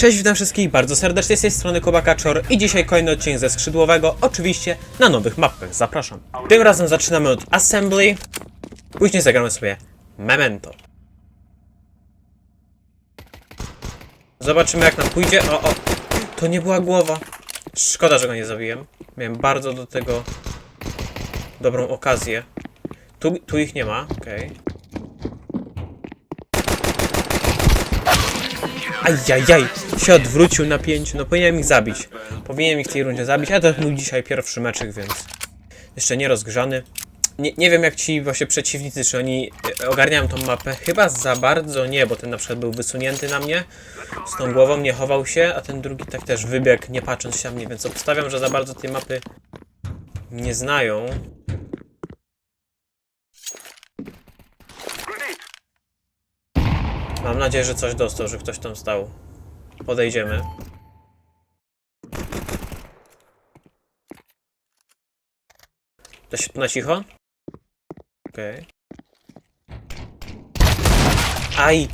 Cześć, witam wszystkich bardzo serdecznie z tej strony Kuba Kaczor i dzisiaj kolejny odcinek ze skrzydłowego, oczywiście na nowych mapach, zapraszam. Tym razem zaczynamy od Assembly, później zagramy sobie Memento. Zobaczymy jak nam pójdzie, o o, to nie była głowa. Szkoda, że go nie zabiłem, miałem bardzo do tego dobrą okazję. Tu, tu ich nie ma, okej. Ajajaj, się odwrócił na pięciu, no powinienem ich zabić. Powinienem ich w tej rundzie zabić, ale to był dzisiaj pierwszy meczek, więc jeszcze nie rozgrzany. Nie, nie wiem jak ci właśnie przeciwnicy, czy oni e, ogarniają tą mapę. Chyba za bardzo nie, bo ten na przykład był wysunięty na mnie z tą głową, nie chował się, a ten drugi tak też wybiegł, nie patrząc się na mnie, więc obstawiam, że za bardzo tej mapy nie znają. Mam nadzieję, że coś dostał, że ktoś tam stał. Podejdziemy. To się tu na cicho? Okej. Aj!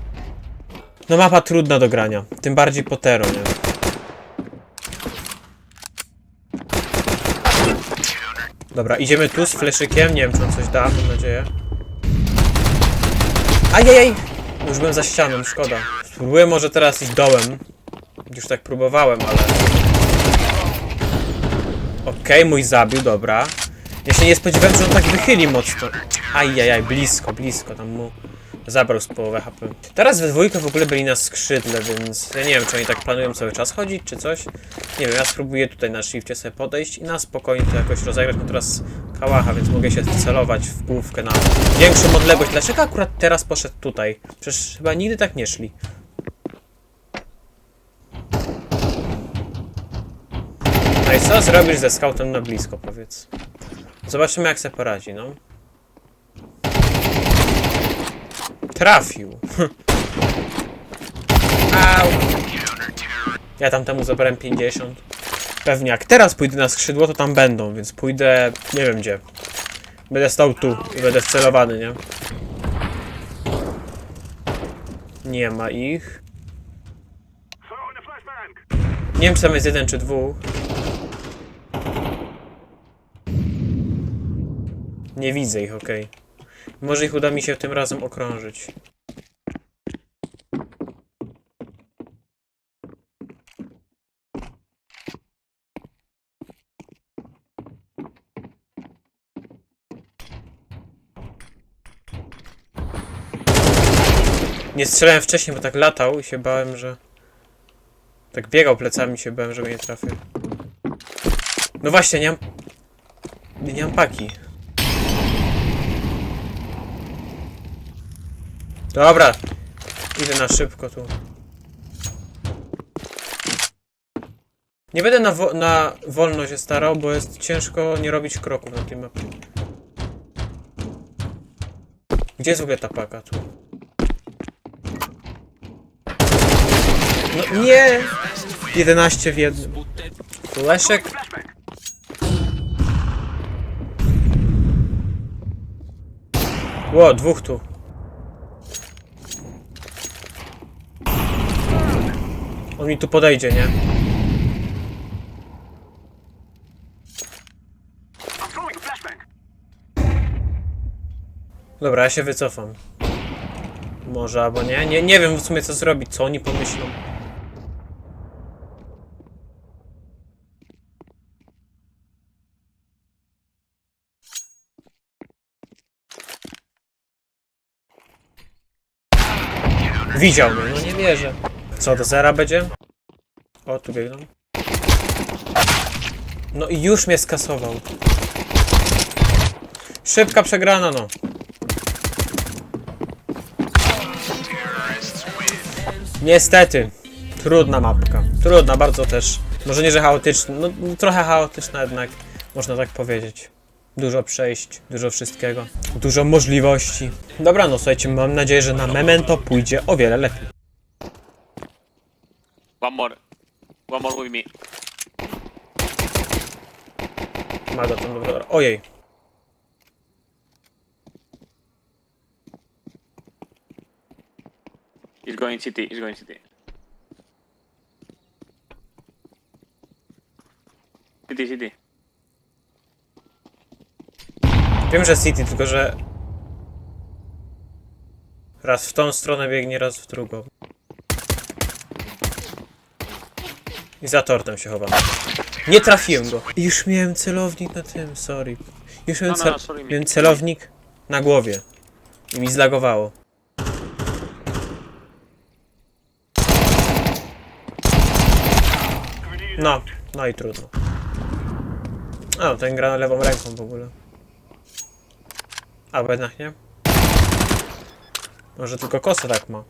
No mapa trudna do grania. Tym bardziej po Tero, nie? Dobra, idziemy tu z fleszykiem. Nie wiem, czy on coś da, mam nadzieję. Ajajaj! Już byłem za ścianą, szkoda. Spróbuję może teraz iść dołem. Już tak próbowałem, ale... Okej, mój zabił, dobra. Ja się nie spodziewałem, że on tak wychyli mocno. Ajajaj, blisko, blisko, tam mu zabrał z połowę HP. Teraz we dwójkę w ogóle byli na skrzydle, więc ja nie wiem, czy oni tak planują cały czas chodzić, czy coś. Nie wiem, ja spróbuję tutaj na shifcie sobie podejść i na spokojnie to jakoś rozegrać. Mam teraz kałacha, więc mogę się wcelować w główkę na większą odległość. Dlaczego akurat teraz poszedł tutaj? Przecież chyba nigdy tak nie szli. No i co zrobisz ze scoutem na blisko, powiedz? Zobaczymy jak sobie poradzi, no. Trafił. Au. Ja tam temu zabrałem 50. Pewnie jak teraz pójdę na skrzydło, to tam będą, więc pójdę nie wiem gdzie. Będę stał tu i będę wcelowany, nie? Nie ma ich. Nie wiem czy tam jest jeden czy dwóch. Nie widzę ich, okej. Może ich uda mi się tym razem okrążyć. Nie strzelałem wcześniej, bo tak latał i się bałem, że... Tak biegał plecami się bałem, że go nie trafię. No właśnie, nie mam... Nie, nie mam paki. Dobra. Idę na szybko tu. Nie będę na, wo na wolno się starał, bo jest ciężko nie robić kroków na tej mapie. Gdzie jest w ogóle ta paka tu? No nie! 11 w jednym. Leszek. Ło, dwóch tu. On mi tu podejdzie, nie? Dobra, ja się wycofam. Może albo nie. Nie, nie wiem w sumie co zrobić, co oni pomyślą. Widział mnie, no nie wierzę. Co, do zera będzie? O, tu biegną. No i już mnie skasował. Szybka przegrana, no. Niestety. Trudna mapka. Trudna, bardzo też. Może nie, że chaotyczna. No, trochę chaotyczna jednak, można tak powiedzieć. Dużo przejść, dużo wszystkiego, dużo możliwości. Dobra, no słuchajcie, mam nadzieję, że na Memento pójdzie o wiele lepiej. One more. One more with me. Ma go dobra. Ojej. He's going city, he's going city. City, city. Wiem, że City, tylko że... Raz w tą stronę biegnie, raz w drugą. I za tortem się chowam. Nie trafiłem go. Już miałem celownik na tym, sorry. Już miałem, No, no, cel... no, sorry, mi- miałem celownik na głowie. I mi zlagowało. No, no i trudno. A, ten gra na lewą ręką w ogóle. Albo jednak nie? Może tylko kosa tak ma.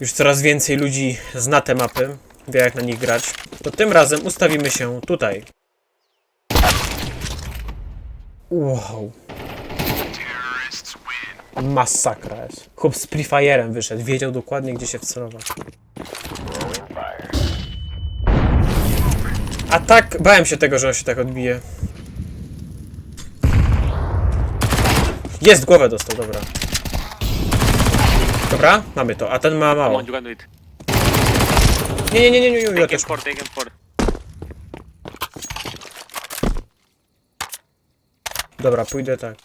Już coraz więcej ludzi zna te mapy, wie jak na nich grać. To tym razem ustawimy się tutaj. Wow. Masakra jest. Chłop z Prefire'em wyszedł, wiedział dokładnie gdzie się wcelować. A tak, bałem się tego, że on się tak odbije. Jest, głowę dostał, dobra. Dobra, mamy to, a ten ma Come mało. on, you can do it. Nie, nie, nie, nie, nie, nie, ja Take też. M4, take M4. Dobra, pójdę tak.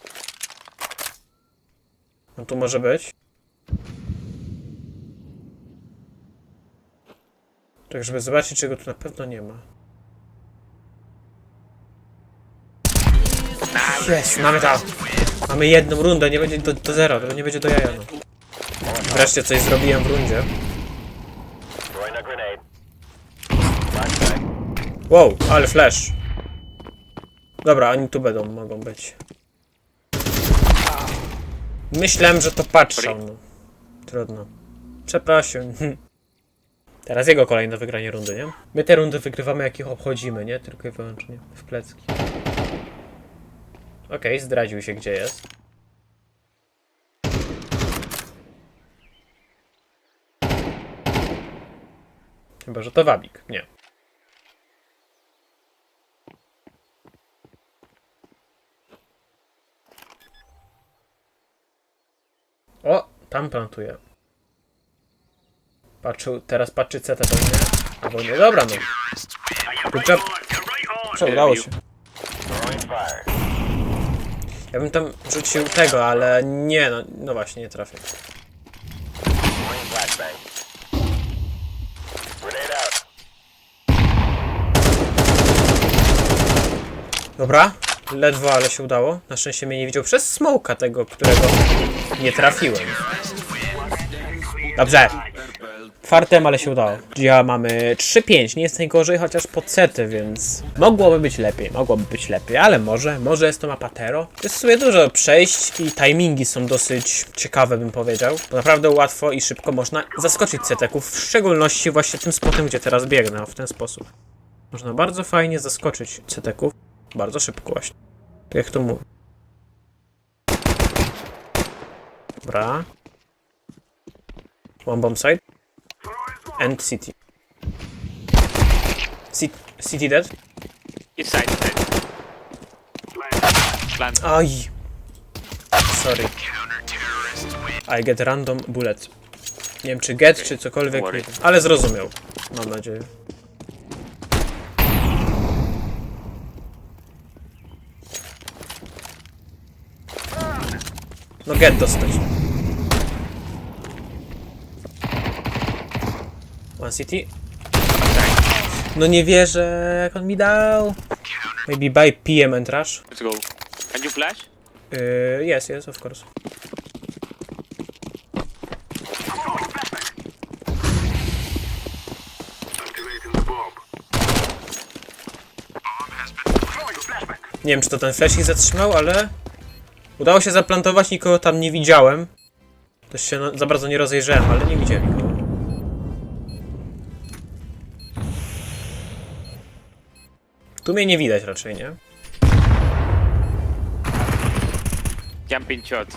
No tu może być. Tak, żeby zobaczyć, czego tu na pewno nie ma. Jest, mamy to. Mamy jedną rundę, nie będzie do, do zera, to nie będzie do jaja, no. Wreszcie coś zrobiłem w rundzie. Wow, ale flash. Dobra, oni tu będą, mogą być. Myślałem, że to patrzą. No. Trudno. Przepraszam. Teraz jego kolej na wygranie rundy, nie? My te rundy wygrywamy, jak ich obchodzimy, nie? Tylko i wyłącznie w plecki. Okej, zdradził się, gdzie jest. Chyba, że to wabik. Nie. O, tam plantuje. Patrzył, teraz patrzy CT pewnie. Albo nie, dobra no. Good job. Co, udało się. Ja bym tam rzucił tego, ale nie, no, no właśnie, nie trafię. Dobra, ledwo, ale się udało. Na szczęście mnie nie widział przez smoka tego, którego nie trafiłem. Dobrze. Fartem, ale się udało. Ja mamy 3-5, nie jest najgorzej, chociaż po sety, więc mogłoby być lepiej, mogłoby być lepiej, ale może, może jest to mapa Tero. Jest w sumie dużo przejść i timingi są dosyć ciekawe, bym powiedział, bo naprawdę łatwo i szybko można zaskoczyć seteków, w szczególności właśnie tym spotem, gdzie teraz biegnę, w ten sposób. Można bardzo fajnie zaskoczyć seteków, bardzo szybko właśnie. Tak jak to mówię. Dobra. One bomb side. And city. City, city dead? Inside, inside. Plant. Aj. Sorry. I get random bullet. Nie wiem czy get, czy cokolwiek, Worry. ale zrozumiał. Mam nadzieję. No get dostać. One city. No nie wierzę, jak on mi dał. Maybe buy PM and rush. Let's go. Can you flash? Uh, yes, yes, of course. Nie wiem, czy to ten flash ich zatrzymał, ale udało się zaplantować, nikogo tam nie widziałem. Też się za bardzo nie rozejrzałem, ale nie widziałem Tu mnie nie widać raczej, nie? Jumping shot.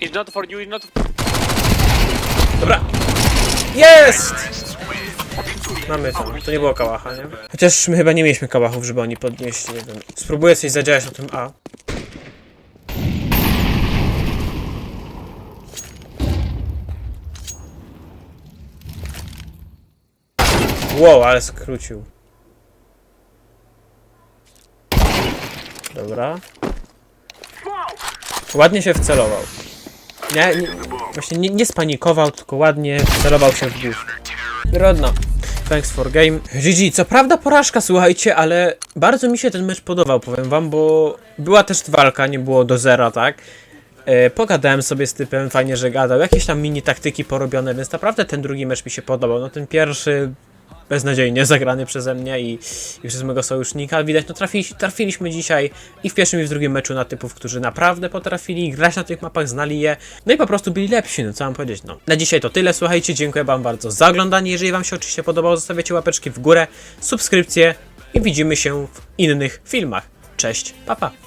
It's not for you, it's not Dobra. Jest! Mamy to. To nie było kałacha, nie? Chociaż my chyba nie mieliśmy kałachów, żeby oni podnieśli, nie wiem. Spróbuję coś zadziałać na tym A. Wow, ale skrócił. Dobra. Ładnie się wcelował. Nie, nie, właśnie nie, nie spanikował, tylko ładnie wcelował się w głów. Rodno. Thanks for game. GG, co prawda porażka, słuchajcie, ale bardzo mi się ten mecz podobał, powiem wam, bo była też walka, nie było do zera, tak? E, pogadałem sobie z typem, fajnie, że gadał, jakieś tam mini taktyki porobione, więc naprawdę ten drugi mecz mi się podobał. No ten pierwszy beznadziejnie zagrany przeze mnie i, i przez mojego sojusznika. Widać, no trafili, trafiliśmy dzisiaj i w pierwszym i w drugim meczu na typów, którzy naprawdę potrafili grać na tych mapach, znali je, no i po prostu byli lepsi, no co mam powiedzieć, no. Na dzisiaj to tyle, słuchajcie, dziękuję wam bardzo za oglądanie, jeżeli wam się oczywiście podobało, zostawiacie łapeczki w górę, subskrypcje i widzimy się w innych filmach. Cześć, papa. Pa.